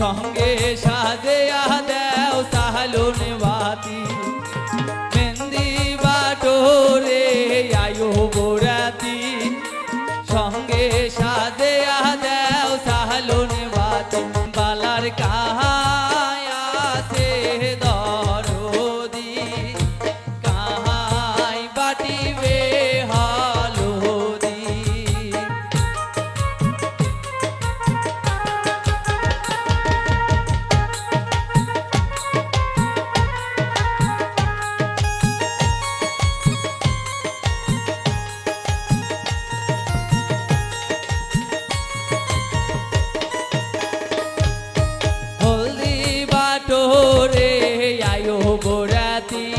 সঙ্গে সাজেয়া দেও সাহলুন বাতি। মেন্দি বাটোরে আয়ো বোরাতি। সঙ্গে সাজেয়া দেও সাহলুন বাতি। বালার কাহা ती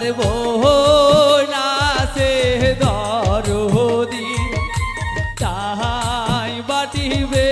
যার বোন আছে দরদি তাহাই বাটিবে